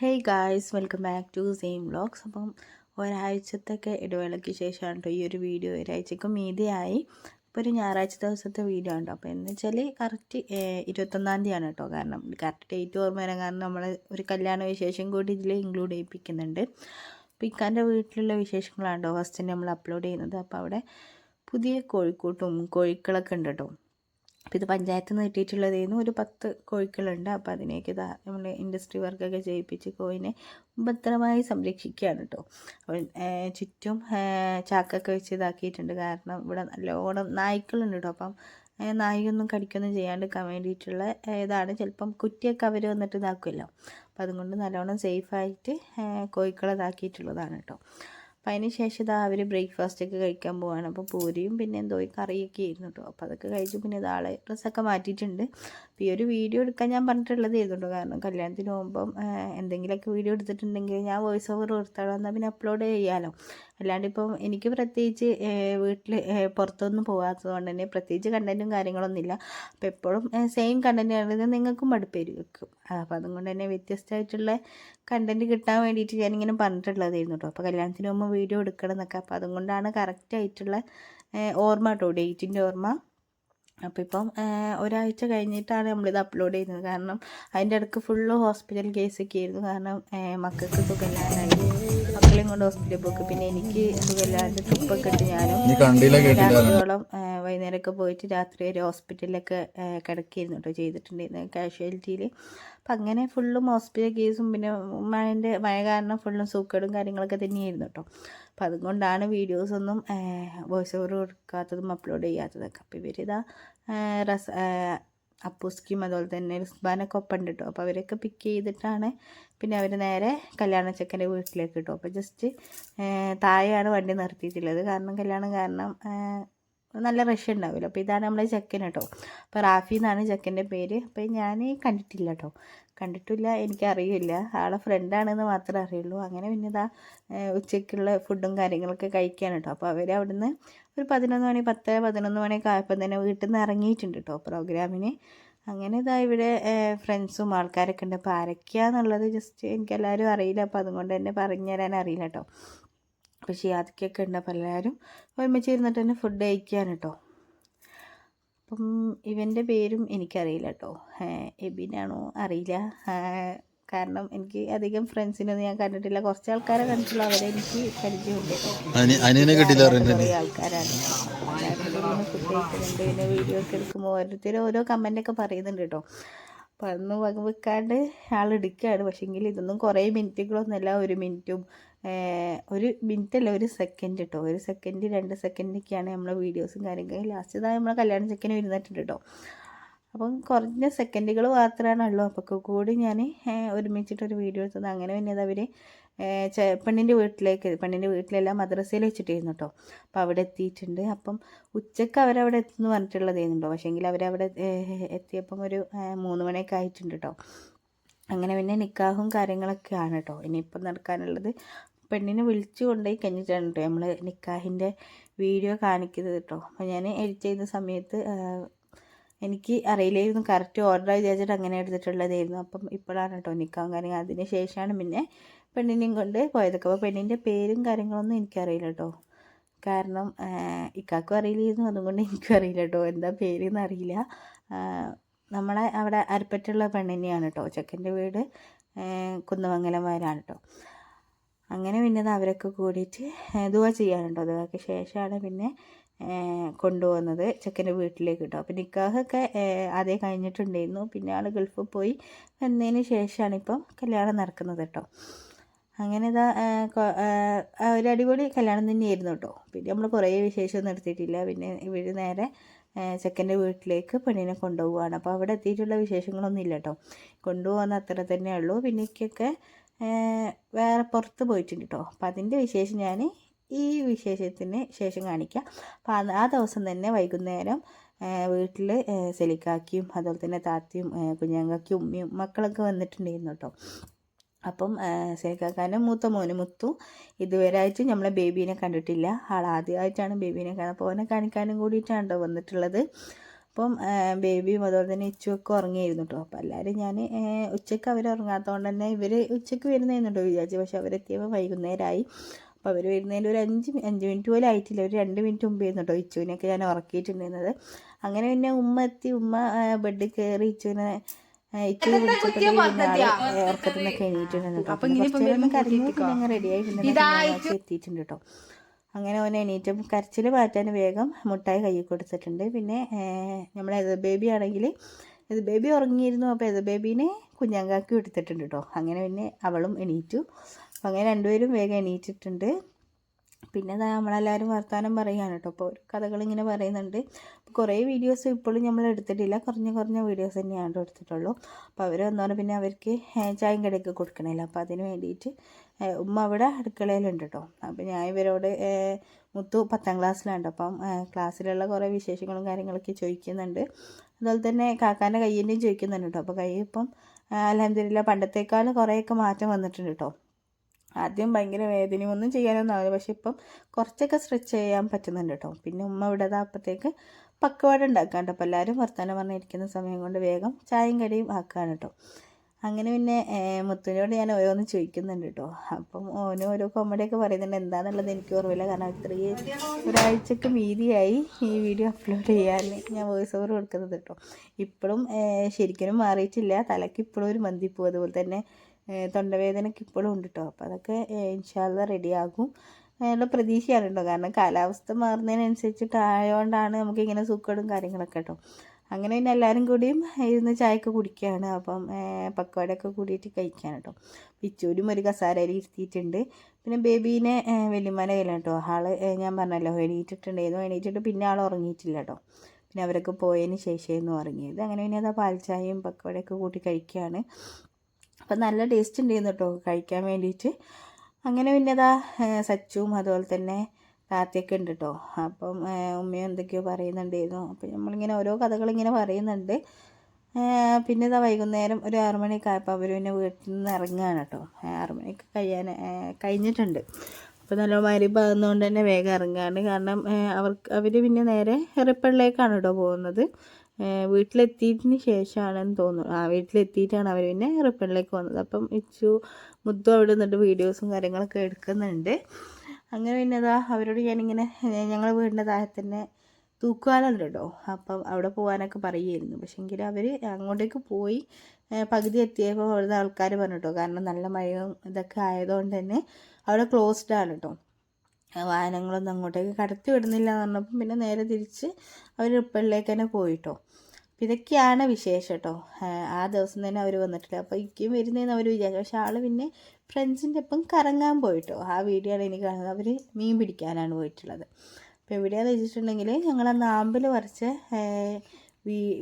Hey guys welcome back to same vlogs അപ്പം ഒരാഴ്ചത്തൊക്കെ ഇടവേളയ്ക്ക് ശേഷമാണ് കേട്ടോ ഈ ഒരു വീഡിയോ ഒരാഴ്ചക്ക് മീതിയായി. ഇപ്പോൾ ഒരു ഞായറാഴ്ച ദിവസത്തെ വീഡിയോ ഉണ്ടോ അപ്പോൾ എന്ന് വെച്ചാൽ കറക്റ്റ് ഇരുപത്തൊന്നാം തീയതിയാണ് കേട്ടോ. കാരണം കറക്റ്റ് ഡേറ്റ് ഓർമ്മ വരാൻ കാരണം നമ്മൾ ഒരു കല്യാണ വിശേഷം കൂടി ഇതിൽ ഇൻക്ലൂഡ് ചെയ്യിപ്പിക്കുന്നുണ്ട്. അപ്പോൾ ഇക്കാന്റെ വീട്ടിലുള്ള വിശേഷങ്ങളാണ് കേട്ടോ. ഫസ്റ്റ് നമ്മൾ അപ്ലോഡ് ചെയ്യുന്നത്. അപ്പോൾ അവിടെ പുതിയ കോഴിക്കൂട്ടും കോഴിക്കളൊക്കെ ഉണ്ട് കേട്ടോ. അപ്പോൾ ഇത് പഞ്ചായത്ത് നിന്ന് കിട്ടിയിട്ടുള്ളതായിരുന്നു ഒരു പത്ത് കോഴിക്കളുണ്ട് അപ്പോൾ അതിനേക്ക് ഇതാ നമ്മൾ ഇൻഡസ്ട്രി വർക്കൊക്കെ ചെയ്യിപ്പിച്ച് കോഴിനെ ഭദ്രമായി സംരക്ഷിക്കുകയാണ് കേട്ടോ. അപ്പോൾ ചുറ്റും ചാക്കൊക്കെ വെച്ച് ഇതാക്കിയിട്ടുണ്ട്. കാരണം ഇവിടെ നല്ലോണം നായ്ക്കളുണ്ട് കേട്ടോ. അപ്പം നായിയൊന്നും കടിക്കൊന്നും ചെയ്യാണ്ടിരിക്കാൻ വേണ്ടിയിട്ടുള്ള ഇതാണ്. ചിലപ്പം കുറ്റിയൊക്കെ അവർ വന്നിട്ട് ഇതാക്കുമല്ലോ. അപ്പം അതുകൊണ്ട് നല്ലോണം സേഫായിട്ട് കോഴിക്കളെ ഇതാക്കിയിട്ടുള്ളതാണ് കേട്ടോ. അപ്പം അതിന് ശേഷം ഇതാ അവർ ബ്രേക്ക്ഫാസ്റ്റൊക്കെ കഴിക്കാൻ പോവാണ്. അപ്പോൾ പൂരിയും പിന്നെ എന്തോ കറിയൊക്കെ ആയിരുന്നു കേട്ടോ. അപ്പോൾ അതൊക്കെ കഴിച്ചു പിന്നെ ഇതാളെ ഡ്രസ്സൊക്കെ മാറ്റിയിട്ടുണ്ട്. അപ്പോൾ ഈ ഒരു വീഡിയോ എടുക്കാൻ ഞാൻ പറഞ്ഞിട്ടുള്ളത് ചെയ്തിട്ടുണ്ടോ കാരണം കല്യാണത്തിന് പോകുമ്പം എന്തെങ്കിലുമൊക്കെ വീഡിയോ എടുത്തിട്ടുണ്ടെങ്കിൽ ഞാൻ വോയിസ് ഓവർ കൊടുത്താലോ? എന്നാൽ പിന്നെ അപ്ലോഡ് ചെയ്യാമല്ലോ അല്ലാണ്ട് ഇപ്പം എനിക്ക് പ്രത്യേകിച്ച് വീട്ടിൽ പുറത്തൊന്നും പോകാത്തത് കൊണ്ട് തന്നെ പ്രത്യേകിച്ച് കണ്ടന്റും കാര്യങ്ങളൊന്നും ഇല്ല. അപ്പോൾ എപ്പോഴും സെയിം കണ്ടന്റ് ആണെങ്കിൽ നിങ്ങൾക്കും വെക്കും. അപ്പോൾ അതുകൊണ്ട് തന്നെ വ്യത്യസ്തമായിട്ടുള്ള കണ്ടന്റ് കിട്ടാൻ വേണ്ടിയിട്ട് ഞാനിങ്ങനെ പറഞ്ഞിട്ടുള്ളതായിരുന്നു കേട്ടോ അപ്പോൾ കല്യാണത്തിന് പോകുമ്പോൾ വീഡിയോ എടുക്കണം എന്നൊക്കെ. അപ്പോൾ അതുകൊണ്ടാണ് കറക്റ്റായിട്ടുള്ള ഓർമ്മ കേട്ടോ ഡേറ്റിന്റെ ഓർമ്മ. അപ്പോൾ ഇപ്പം ഒരാഴ്ച കഴിഞ്ഞിട്ടാണ് നമ്മളിത് അപ്ലോഡ് ചെയ്യുന്നത്. കാരണം അതിന്റെ ഇടയ്ക്ക് ഫുള്ള് ഹോസ്പിറ്റൽ കേസൊക്കെ ആയിരുന്നു. കാരണം മക്കൾക്ക് സുഖമില്ലാതായി മക്കളെയും കൊണ്ട് ഹോസ്പിറ്റലിൽ പോക്ക്. പിന്നെ എനിക്ക് സുഖമില്ലാതെ ട്രിപ്പൊക്കെ ഇട്ട് ഞാനും വൈകുന്നേരമൊക്കെ പോയിട്ട് രാത്രി ഒരു ഹോസ്പിറ്റലിലൊക്കെ കിടക്കിയിരുന്നു കേട്ടോ ചെയ്തിട്ടുണ്ടായിരുന്നു കാഷ്വാലിറ്റിയിൽ. അപ്പം അങ്ങനെ ഫുള്ളും ഹോസ്പിറ്റൽ കേസും പിന്നെ മഴന്റെ മഴ കാരണം ഫുള്ളും സൂക്കേടും കാര്യങ്ങളൊക്കെ തന്നെയായിരുന്നു കേട്ടോ. അപ്പം അതുകൊണ്ടാണ് വീഡിയോസൊന്നും വോയിസ് ഓവർ കൊടുക്കാത്തതും അപ്ലോഡ് ചെയ്യാത്തതൊക്കെ. അപ്പോൾ ഇവരിതാ റസ് അപ്പൂസ്കിയും അതുപോലെ തന്നെ റിസ്ബാനൊക്കെ ഒപ്പം ഉണ്ട് കേട്ടോ. അപ്പോൾ അവരൊക്കെ പിക്ക് ചെയ്തിട്ടാണ് പിന്നെ അവർ നേരെ കല്യാണ ചെക്കന്റെ വീട്ടിലേക്ക് കിട്ടും. അപ്പോൾ ജസ്റ്റ് താഴെയാണ് വണ്ടി നിർത്തിയിട്ടുള്ളത്. കാരണം കല്യാണം കാരണം നല്ല റഷ് ഉണ്ടാവില്ല. അപ്പോൾ ഇതാണ് നമ്മളെ ചെക്കൻ കേട്ടോ. അപ്പോൾ റാഫി എന്നാണ് ചെക്കന്റെ പേര്. അപ്പോൾ ഞാൻ കണ്ടിട്ടില്ല കേട്ടോ. കണ്ടിട്ടില്ല എനിക്കറിയില്ല. ആളെ ഫ്രണ്ടാണെന്ന് മാത്രമേ അറിയുള്ളൂ. അങ്ങനെ പിന്നെ ഇതാ ഉച്ചയ്ക്കുള്ള ഫുഡും കാര്യങ്ങളൊക്കെ കഴിക്കാൻ കേട്ടോ. അപ്പോൾ അവർ അവിടുന്ന് ഒരു പതിനൊന്ന് മണി പത്ത് പതിനൊന്ന് മണിയൊക്കെ ആയപ്പോൾ തന്നെ വീട്ടിൽ നിന്ന് ഇറങ്ങിയിട്ടുണ്ട് കേട്ടോ പ്രോഗ്രാമിന് അങ്ങനെ ഇതാ ഇവിടെ ഫ്രണ്ട്സും ആൾക്കാരൊക്കെ ഉണ്ട്. അപ്പോൾ ആരൊക്കെയാന്നുള്ളത് ജസ്റ്റ് എനിക്കെല്ലാവരും അറിയില്ല. അപ്പോൾ അതുകൊണ്ട് തന്നെ പറഞ്ഞു തരാൻ അറിയില്ല കേട്ടോ. അപ്പോൾ ഷിയാദിക്കൊക്കെ ഉണ്ട് അപ്പോൾ എല്ലാവരും ഒരുമിച്ച് ഇരുന്നിട്ട് തന്നെ ഫുഡ് കഴിക്കുകയാണ് കേട്ടോ അപ്പം ഇവന്റെ പേരും എനിക്കറിയില്ല കേട്ടോ എബിനാണോ? അറിയില്ല. കാരണം എനിക്ക് അധികം ഫ്രണ്ട്സിനൊന്നും ഞാൻ കണ്ടിട്ടില്ല. കുറച്ച് ആൾക്കാരെ കണ്ടിട്ടുള്ളൂ. അവരെ എനിക്ക് പരിചയമുണ്ട്. കുറേ ആൾക്കാരാണ്. ഫുഡ് കഴിക്കുന്നുണ്ട്. പിന്നെ വീഡിയോ ഒക്കെ എടുക്കുമ്പോൾ ഓരോരുത്തരും ഓരോ കമന്റൊക്കെ പറയുന്നുണ്ട് കേട്ടോ അപ്പോൾ അതൊന്നും വകവെക്കാണ്ട് ആളെടുക്കുകയാണ് പക്ഷേങ്കിൽ ഇതൊന്നും കുറേ മിനിറ്റുകളൊന്നുമല്ല ഒരു മിനിറ്റും ഒരു മിനിറ്റ് അല്ല ഒരു സെക്കൻഡ് കേട്ടോ ഒരു സെക്കൻഡ് രണ്ട് സെക്കൻഡൊക്കെയാണ് നമ്മളെ വീഡിയോസും കാര്യങ്ങളും. ലാസ്റ്റ് ഇതാ നമ്മളെ കല്യാണ ചെക്കന് വരുന്നിട്ടുണ്ട് കേട്ടോ അപ്പം കുറഞ്ഞ സെക്കൻഡുകൾ മാത്രമാണുള്ളൂ അപ്പോൾ കൂടി ഞാൻ ഒരുമിച്ചിട്ടൊരു വീഡിയോ എടുത്തത്. അങ്ങനെ പിന്നെ അവർ പെണ്ണിന്റെ വീട്ടിലേക്ക് പെണ്ണിന്റെ വീട്ടിലല്ല മദ്രസയിൽ വെച്ചിട്ടായിരുന്നു കേട്ടോ അപ്പോൾ അവിടെ എത്തിയിട്ടുണ്ട്. അപ്പം ഉച്ചയ്ക്ക് അവരവിടെ എത്തുന്നു പറഞ്ഞിട്ടുള്ളതായിരുന്നു കേട്ടോ പക്ഷേങ്കിൽ അവരവിടെ എത്തിയപ്പം ഒരു മൂന്ന് മണിയൊക്കെ ആയിട്ടുണ്ട് കേട്ടോ അങ്ങനെ പിന്നെ നിക്കാഹും കാര്യങ്ങളൊക്കെ കാര്യങ്ങളൊക്കെയാണ് കേട്ടോ ഇനിയിപ്പം നടക്കാനുള്ളത് പെണ്ണിനെ വിളിച്ചു കൊണ്ടുപോയി കഴിഞ്ഞിട്ടാണ് കേട്ടോ നമ്മൾ നിക്കാഹിന്റെ വീഡിയോ കാണിക്കുന്നത് കേട്ടോ അപ്പോൾ ഞാൻ എഡിറ്റ് ചെയ്യുന്ന സമയത്ത് എനിക്ക് അറിയില്ലായിരുന്നു. കറക്റ്റ് ഓർഡർ വിചാരിച്ചിട്ട് അങ്ങനെ എടുത്തിട്ടുള്ളതായിരുന്നു. അപ്പം ഇപ്പോഴാണ് കേട്ടോ നിൽക്കാൻ കാര്യങ്ങൾ അതിന് ശേഷമാണ് പിന്നെ പെണ്ണിനെയും കൊണ്ട് പോയതൊക്കെ. അപ്പോൾ പെണ്ണിന്റെ പേരും കാര്യങ്ങളൊന്നും എനിക്കറിയില്ല കേട്ടോ കാരണം ഇക്കാക്കും അറിയില്ലായിരുന്നു. അതുകൊണ്ട് എനിക്കും അറിയില്ല കേട്ടോ എന്താ പേരെന്ന് അറിയില്ല. നമ്മളെ അവിടെ അരപ്പറ്റുള്ള പെണ്ണിനെയാണ് കേട്ടോ ചെക്കന്റെ വീട് കുന്നമംഗലം വയലാണ് കേട്ടോ അങ്ങനെ പിന്നെ അവരൊക്കെ കൂടിയിട്ട് ദുവ ചെയ്യാനുണ്ടോ ദുവയ്ക്ക് ശേഷമാണ് പിന്നെ കൊണ്ടുപോകുന്നത് ചെക്കന്റെ വീട്ടിലേക്ക് കേട്ടോ അപ്പോൾ നിക്കാഹൊക്കെ അതേ കഴിഞ്ഞിട്ടുണ്ടായിരുന്നു. പിന്നെ ആൾ ഗൾഫിൽ പോയി വന്നതിന് ശേഷമാണ് ഇപ്പം കല്യാണം നടക്കുന്നത് കേട്ടോ. അങ്ങനെ ഇതാ ഒരു അടിപൊളി കല്യാണം തന്നെയായിരുന്നു കേട്ടോ. പിന്നെ നമ്മൾ കുറേ വിശേഷം നടത്തിയിട്ടില്ല പിന്നെ ഇവർ നേരെ ചെക്കന്റെ വീട്ടിലേക്ക് പെണ്ണിനെ കൊണ്ടുപോവുകയാണ്. അപ്പോൾ അവിടെ എത്തിയിട്ടുള്ള വിശേഷങ്ങളൊന്നും ഇല്ല കേട്ടോ. കൊണ്ടുപോകുന്ന അത്ര തന്നെ ഉള്ളൂ. പിന്നെ എനിക്കൊക്കെ വേറെ പുറത്ത് പോയിട്ടുണ്ട് കേട്ടോ അപ്പോൾ അതിന്റെ വിശേഷം ഞാൻ ഈ വിശേഷത്തിന് ശേഷം കാണിക്കാം. അപ്പോൾ ആ ദിവസം തന്നെ വൈകുന്നേരം വീട്ടിൽ സെലിക്കാക്കിയും അതുപോലെ തന്നെ താത്തയും കുഞ്ഞാങ്കക്കും ഉമ്മയും മക്കളൊക്കെ വന്നിട്ടുണ്ടായിരുന്നു കേട്ടോ അപ്പം സേക്കാക്കാന്റെ മൂത്ത മോന് മുത്തു ഇതുവരെ ആയിട്ട് നമ്മളെ ബേബീനെ കണ്ടിട്ടില്ല. ആൾ ആദ്യമായിട്ടാണ് ബേബീനെ കാണാൻ അപ്പോൾ അവനെ കാണിക്കാനും കൂടിയിട്ടാണ് വന്നിട്ടുള്ളത്. അപ്പം ബേബിയും അതുപോലെ തന്നെ ഇച്ചുമൊക്കെ ഉറങ്ങിയായിരുന്നു കേട്ടോ അപ്പോൾ എല്ലാവരും ഞാൻ ഉച്ചയ്ക്ക് അവർ ഉറങ്ങാത്തതുകൊണ്ട് തന്നെ ഇവർ ഉച്ചയ്ക്ക് വരുന്നതെന്ന് കേട്ടോ വിചാരിച്ചു പക്ഷെ അവരെത്തിയപ്പോൾ വൈകുന്നേരമായി അപ്പോൾ അവർ വരുന്നതിന്റെ ഒരു അഞ്ച് അഞ്ച് മിനിറ്റ് പോലും ആയിട്ടില്ല. ഒരു രണ്ട് മിനിറ്റ് മുമ്പ് ആയിരുന്നു കേട്ടോ ഇച്ചുവിനെയൊക്കെ ഞാൻ ഉറക്കിയിട്ടുണ്ടായിരുന്നത്. അങ്ങനെ പിന്നെ ഉമ്മ എത്തി. ഉമ്മ ബെഡിൽ കയറി ഇച്ചുവിനെ ഇച്ചുവിനെ ഇച്ചിരി പിടിച്ചപ്പോഴത്തേക്കും ഉറക്കത്തിൽ നിന്നൊക്കെ എണീറ്റിട്ടുണ്ട് കേട്ടോ നേരം കരഞ്ഞു പിന്നെ റെഡിയായി പിന്നെ എത്തിയിട്ടുണ്ട് കേട്ടോ അങ്ങനെ അവനെ എണീറ്റും കരച്ചിൽ മാറ്റാൻ വേഗം മുട്ടായി കയ്യിൽ കൊടുത്തിട്ടുണ്ട്. പിന്നെ നമ്മളെ എസ് ബേബി ആണെങ്കിൽ എസ് ബേബി ഉറങ്ങിയിരുന്നു അപ്പോൾ എസ് ബേബീനെ കുഞ്ഞാങ്കാക്കി എടുത്തിട്ടുണ്ട് കേട്ടോ അങ്ങനെ പിന്നെ അവളും എണീറ്റു. അങ്ങനെ രണ്ടുപേരും വേഗം എണീറ്റിട്ടുണ്ട്. പിന്നെ നമ്മളെല്ലാവരും വർത്തമാനം പറയുകയാണ് കേട്ടോ. അപ്പോൾ കഥകളിങ്ങനെ പറയുന്നുണ്ട്. കുറേ വീഡിയോസ് ഇപ്പോഴും നമ്മൾ എടുത്തിട്ടില്ല. കുറഞ്ഞ കുറഞ്ഞ വീഡിയോസ് തന്നെയാണ് എടുത്തിട്ടുള്ളൂ. അപ്പോൾ അവർ വന്നോണ്ട് പിന്നെ അവർക്ക് ചായം കടയൊക്കെ കൊടുക്കണില്ല അപ്പോൾ അതിന് വേണ്ടിയിട്ട് ഉമ്മ അവിടെ അടുക്കളയിലുണ്ട് കേട്ടോ. അപ്പോൾ ഞാൻ ഇവരോട് മുത്തു പത്താം ക്ലാസ്സിലാണ് അപ്പം ക്ലാസ്സിലുള്ള കുറേ വിശേഷങ്ങളും കാര്യങ്ങളൊക്കെ ചോദിക്കുന്നുണ്ട്. അതുപോലെ തന്നെ കാക്കാന്റെ കയ്യിന്റെയും ചോദിക്കുന്നുണ്ട് കേട്ടോ. അപ്പോൾ കൈ ഇപ്പം അലഹമില്ല പണ്ടത്തേക്കാൾ കുറേയൊക്കെ മാറ്റം വന്നിട്ടുണ്ട് കേട്ടോ. ആദ്യം ഭയങ്കര വേദനയും ഒന്നും ചെയ്യാനൊന്നും ആവില്ല. പക്ഷെ ഇപ്പം കുറച്ചൊക്കെ സ്ട്രെച്ച് ചെയ്യാൻ പറ്റുന്നുണ്ട് കേട്ടോ. പിന്നെ ഉമ്മ ഇവിടെ അപ്പോഴത്തേക്ക് ഉണ്ടാക്കാൻ ഉണ്ടാക്കാണ്ട് അപ്പോൾ എല്ലാവരും വർത്തമാനം പറഞ്ഞിരിക്കുന്ന സമയം കൊണ്ട് വേഗം ചായയും കടിയും ആക്കുകയാണ് കേട്ടോ. അങ്ങനെ പിന്നെ മുത്തുവിനോട് ഞാൻ ഓരോന്ന് ചോദിക്കുന്നുണ്ട് കേട്ടോ. അപ്പം ഓന് ഓരോ കോമഡിയൊക്കെ പറയുന്നുണ്ട്. എന്താണെന്നുള്ളത് എനിക്ക് ഓർമ്മയില്ല. കാരണം ഇത്രയും ഒരാഴ്ചക്ക് മീതിയായി ഈ വീഡിയോ അപ്ലോഡ് ചെയ്യാൻ ഞാൻ വോയിസ് ഓവർ കൊടുക്കുന്നത് കേട്ടോ. ഇപ്പോഴും ശരിക്കും മാറിയിട്ടില്ല. തലയ്ക്ക് ഇപ്പോഴും ഒരു മന്തിപ്പൂ. അതുപോലെ തന്നെ തൊണ്ടവേദനയ്ക്ക് ഇപ്പോഴും ഉണ്ട് കേട്ടോ അപ്പോൾ അതൊക്കെ ഇൻഷാല്ല റെഡിയാകും. അതിനുള്ള പ്രതീക്ഷയാണ് കേട്ടോ കാരണം കാലാവസ്ഥ മാറുന്നതിനനുസരിച്ചിട്ട് ആയതുകൊണ്ടാണ് നമുക്ക് ഇങ്ങനെ സുഖങ്ങളും കാര്യങ്ങളൊക്കെ കേട്ടോ അങ്ങനെ പിന്നെ എല്ലാവരും കൂടിയും ഇരുന്ന് ചായയൊക്കെ കുടിക്കുകയാണ് അപ്പം പക്കോടയൊക്കെ കൂടിയിട്ട് കഴിക്കാൻ കേട്ടോ പിച്ചൂരും ഒരു കസാരയിൽ ഇരുത്തിയിട്ടുണ്ട്. പിന്നെ ബേബീനെ വലിയമ്മേന്റെ കയ്യിലാണ് കേട്ടോ ആൾ ഞാൻ പറഞ്ഞല്ലോ എണീറ്റിട്ടുണ്ടായിരുന്നു എണീറ്റിട്ട് പിന്നെ ആൾ ഉറങ്ങിയിട്ടില്ല കേട്ടോ പിന്നെ അവരൊക്കെ പോയതിന് ശേഷമായിരുന്നു ഉറങ്ങിയത്. അങ്ങനെ പിന്നെ അതാ പാൽച്ചായയും പക്കോടയൊക്കെ കൂട്ടി കഴിക്കുകയാണ് അപ്പം നല്ല ടേസ്റ്റ് ഉണ്ടായിരുന്നു കേട്ടോ കഴിക്കാൻ വേണ്ടിയിട്ട് അങ്ങനെ പിന്നെ അതാ ഏഹ് അതുപോലെ തന്നെ താത്തയൊക്കെ ഉണ്ട് കേട്ടോ അപ്പം ഉമ്മയും എന്തൊക്കെയോ പറയുന്നുണ്ടായിരുന്നു. അപ്പം നമ്മളിങ്ങനെ ഓരോ കഥകളിങ്ങനെ പറയുന്നുണ്ട്. പിന്നെ ഇതാ വൈകുന്നേരം ഒരു ആറുമണിയൊക്കെ ആയപ്പോൾ അവർ പിന്നെ വീട്ടിൽ നിന്ന് ഇറങ്ങുകയാണ് കേട്ടോ ആറുമണിയൊക്കെ ആറു മണിയൊക്കെ കഴിയാൻ കഴിഞ്ഞിട്ടുണ്ട്. അപ്പോൾ നല്ല മരിപ്പാകുന്നതുകൊണ്ട് തന്നെ വേഗം ഇറങ്ങുകയാണ് കാരണം അവർക്ക് അവർ പിന്നെ നേരെ എറിപ്പള്ളിലേക്കാണ് കേട്ടോ പോകുന്നത്. വീട്ടിലെത്തിയതിന് ശേഷമാണെന്ന് തോന്നുന്നു. ആ വീട്ടിലെത്തിയിട്ടാണ് അവർ പിന്നെ റിപ്പണിലേക്ക് വന്നത്. അപ്പം ഇച്ചു മുത്തു അവിടെ നിന്നിട്ട് വീഡിയോസും കാര്യങ്ങളൊക്കെ എടുക്കുന്നുണ്ട്. അങ്ങനെ പിന്നെ അതാ അവരോട് ഞാനിങ്ങനെ ഞങ്ങൾ വീടിന്റെ താഴെ തന്നെ തൂക്കുവാലുണ്ട് കേട്ടോ അപ്പം അവിടെ പോകാനൊക്കെ പറയുമായിരുന്നു പക്ഷേ എങ്കിൽ അവർ അങ്ങോട്ടേക്ക് പോയി പകുതി എത്തിയപ്പോൾ അവിടുന്ന് ആൾക്കാർ പറഞ്ഞു കേട്ടോ കാരണം നല്ല മഴയും ഇതൊക്കെ ആയതുകൊണ്ട് തന്നെ അവിടെ ക്ലോസ്ഡ് ആണ് കേട്ടോ വാഹനങ്ങളൊന്നും അങ്ങോട്ടേക്ക് കടത്തി വിടുന്നില്ല എന്ന് പറഞ്ഞപ്പം പിന്നെ നേരെ തിരിച്ച് അവർ റിപ്പണിലേക്ക് തന്നെ പോയിട്ടോ. ഇതൊക്കെയാണ് വിശേഷം കേട്ടോ. ആ ദിവസം തന്നെ അവർ വന്നിട്ടില്ല. അപ്പോൾ ഇക്കും വരുന്നതെന്ന് അവർ വിചാരിച്ചു. പക്ഷെ ആൾ പിന്നെ ഫ്രണ്ട്സിന്റെ ഒപ്പം കറങ്ങാൻ പോയിട്ടോ. ആ വീഡിയോ ആണ് എനിക്ക് കാണുന്നത്. അവർ മീൻ പിടിക്കാനാണ് പോയിട്ടുള്ളത്. അപ്പോൾ എവിടെയാണെന്ന് വെച്ചിട്ടുണ്ടെങ്കിൽ ഞങ്ങൾ അന്ന് ആമ്പിൽ പറിച്ച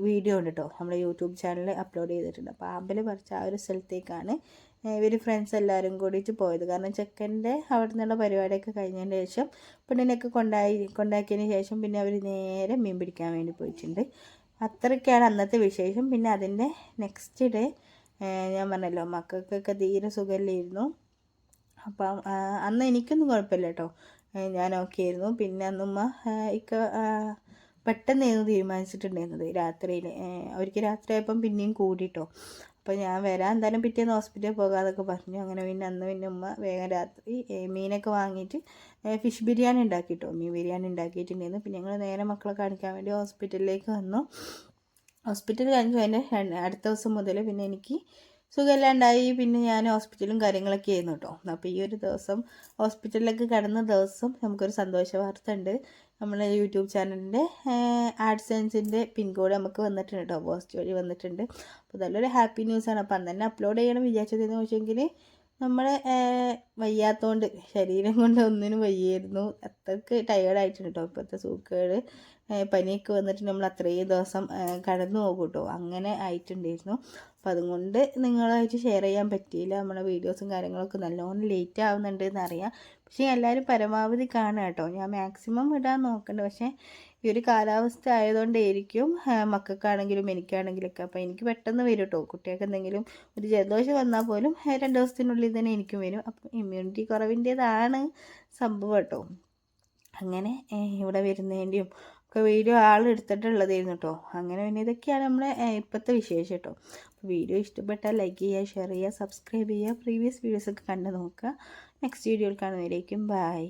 വീഡിയോ ഉണ്ട് കേട്ടോ നമ്മുടെ യൂട്യൂബ് ചാനലിൽ അപ്ലോഡ് ചെയ്തിട്ടുണ്ട്. അപ്പോൾ ആമ്പൽ പറിച്ച ആ ഒരു സ്ഥലത്തേക്കാണ് ഇവർ ഫ്രണ്ട്സ് എല്ലാവരും കൂടിയിട്ട് പോയത്. കാരണം ചെക്കന്റെ അവിടെ നിന്നുള്ള പരിപാടിയൊക്കെ കഴിഞ്ഞതിന് ശേഷം പെണ്ണിനൊക്കെ കൊണ്ടായി കൊണ്ടാക്കിയതിന് ശേഷം പിന്നെ അവർ നേരെ മീൻ പിടിക്കാൻ വേണ്ടി പോയിട്ടുണ്ട്. അത്രയ്ക്കാണ് അന്നത്തെ വിശേഷം. പിന്നെ അതിന്റെ നെക്സ്റ്റ് ഡേ ഞാൻ പറഞ്ഞല്ലോ മക്കൾക്കൊക്കെ തീരെ സുഖമില്ലായിരുന്നു. അപ്പം അന്ന് എനിക്കൊന്നും കുഴപ്പമില്ല കേട്ടോ. ഞാൻ ഓക്കെ ആയിരുന്നു. പിന്നെ അന്നുമ്മ ഇക്ക പെട്ടെന്നായിരുന്നു തീരുമാനിച്ചിട്ടുണ്ടായിരുന്നത് രാത്രിയിൽ അവർക്ക് രാത്രിയായപ്പം പിന്നെയും കൂടിയിട്ടോ അപ്പോൾ ഞാൻ വരാൻ എന്തായാലും പിറ്റേന്ന് ഹോസ്പിറ്റലിൽ പോകാതൊക്കെ പറഞ്ഞു. അങ്ങനെ പിന്നെ അന്ന് പിന്നെ ഉമ്മ വേഗം രാത്രി മീനൊക്കെ വാങ്ങിയിട്ട് ഫിഷ് ബിരിയാണി ഉണ്ടാക്കിയിട്ടോ മീൻ ബിരിയാണി ഉണ്ടാക്കിയിട്ടുണ്ടായിരുന്നു. പിന്നെ ഞങ്ങൾ നേരെ മക്കളെ കാണിക്കാൻ വേണ്ടി ഹോസ്പിറ്റലിലേക്ക് വന്നു. ഹോസ്പിറ്റലിൽ കാണിച്ചു അതിന്റെ അടുത്ത ദിവസം മുതൽ പിന്നെ എനിക്ക് സുഖമില്ലാണ്ടായി. പിന്നെ ഞാൻ ഹോസ്പിറ്റലും കാര്യങ്ങളൊക്കെ ആയിരുന്നു കേട്ടോ. അപ്പോൾ ഈ ഒരു ദിവസം ഹോസ്പിറ്റലിലേക്ക് കടന്ന ദിവസം നമുക്കൊരു സന്തോഷ വാർത്ത ഉണ്ട്. നമ്മളെ യൂട്യൂബ് ചാനലിന്റെ ആഡ് സെൻസിന്റെ പിൻകോഡ് നമുക്ക് വന്നിട്ടുണ്ട് കേട്ടോ പോസ്റ്റ് വഴി വന്നിട്ടുണ്ട്. അപ്പോൾ നല്ലൊരു ഹാപ്പി ന്യൂസാണ്. അപ്പം അന്ന് തന്നെ അപ്ലോഡ് ചെയ്യണം വിചാരിച്ചതെന്ന് വെച്ചെങ്കിൽ നമ്മൾ വയ്യാത്തതുകൊണ്ട് ശരീരം കൊണ്ട് ഒന്നിനും വയ്യായിരുന്നു. അത്രയ്ക്ക് ടയേർഡായിട്ടുണ്ട് കേട്ടോ ഇപ്പോഴത്തെ സൂക്കേട്. പനിയൊക്കെ വന്നിട്ട് നമ്മൾ അത്രയും ദിവസം കടന്നു പോകും കേട്ടോ അങ്ങനെ ആയിട്ടുണ്ടായിരുന്നു. അപ്പം അതുകൊണ്ട് നിങ്ങളായിട്ട് ഷെയർ ചെയ്യാൻ പറ്റിയില്ല. നമ്മുടെ വീഡിയോസും കാര്യങ്ങളൊക്കെ നല്ലോണം ലേറ്റ് ആവുന്നുണ്ട് എന്നറിയാം പക്ഷേ എല്ലാവരും പരമാവധി കാണുക കേട്ടോ. ഞാൻ മാക്സിമം ഇടാൻ നോക്കുന്നുണ്ട് പക്ഷേ ഈ ഒരു കാലാവസ്ഥ ആയതുകൊണ്ടായിരിക്കും മക്കൾക്കാണെങ്കിലും എനിക്കാണെങ്കിലൊക്കെ അപ്പോൾ എനിക്ക് പെട്ടെന്ന് വരും കേട്ടോ. കുട്ടികൾക്ക് എന്തെങ്കിലും ഒരു ജലദോഷം വന്നാൽ പോലും രണ്ട് ദിവസത്തിനുള്ളിൽ തന്നെ എനിക്കും വരും. അപ്പം ഇമ്മ്യൂണിറ്റി കുറവിന്റേതാണ് സംഭവം കേട്ടോ. അങ്ങനെ ഇവിടെ വരുന്നതിന്റെയും ഒക്കെ വീഡിയോ ആൾ എടുത്തിട്ടുള്ളതായിരുന്നു കേട്ടോ അങ്ങനെ പിന്നെ ഇതൊക്കെയാണ് നമ്മുടെ ഇപ്പോഴത്തെ വിശേഷം കേട്ടോ. വീഡിയോ ഇഷ്ടപ്പെട്ടാൽ ലൈക്ക് ചെയ്യുക ഷെയർ ചെയ്യുക സബ്സ്ക്രൈബ് ചെയ്യുക പ്രീവിയസ് വീഡിയോസൊക്കെ കണ്ടു നോക്കുക. നെക്സ്റ്റ് വീഡിയോയിൽ കാണുന്നതിലേക്കും ബൈ